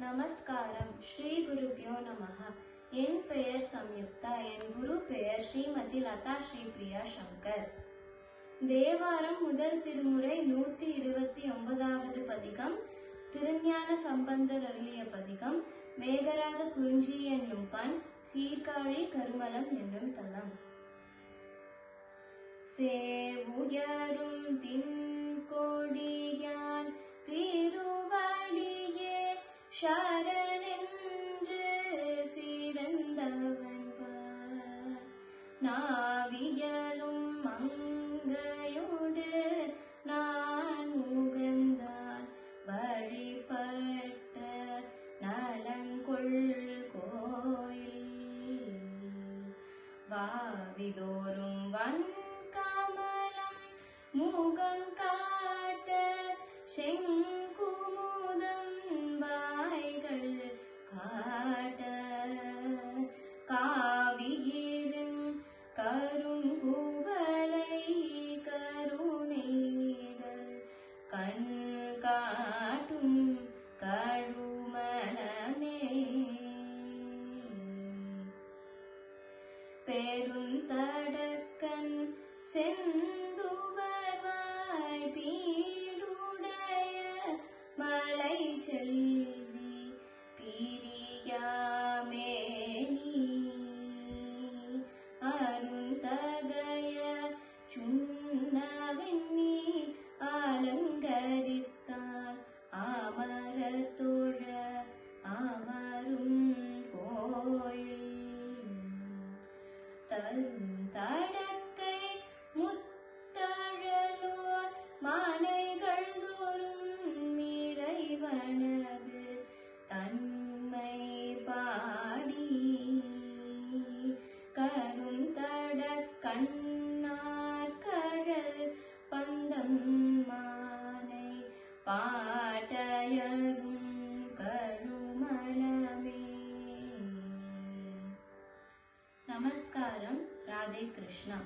நமஸ்காரம். ஸ்ரீ குருபியோ நமஹ. என் பெயர் சம்யுக்தா. என் குரு பெயர் ஸ்ரீமதி லதா ஸ்ரீபிரியா சங்கர். தேவாரம் முதல் திருமுறை நூத்தி இருபத்தி ஒன்பதாவது பதிகம். திருஞான சம்பந்தர் அருளிய பதிகம். மேகராக குறிஞ்சி என்னும் பண். சீர்காழி கருமலம் என்னும் தலம். சேவுயரும் தின் சரணென்று சிறந்தவன் பார். நாவியலும் மங்கையோடு நான் முகந்தான் வழிபட்ட நலங்கொள் கோயில். வாவிதோறும் வன்கமலம் முகம் காட்ட செங்குமுதம் காவியிரும் கருங்குவலை கருணைதல் கண் காட்டும் கழுமனமே பெருந்தடக்கன் செந்துவர்வாய் பீடுடைய மலை செல்ல தருந்தடக்கை முத்தழலோர் மாலைகள் தோறும் இறைவனது தன்மை பாடி கருந்தட கண்ணார் கழல் பந்தம் மானை பாட்டயரும் கருமலமே. நமஸ்காரம். राधे कृष्णा।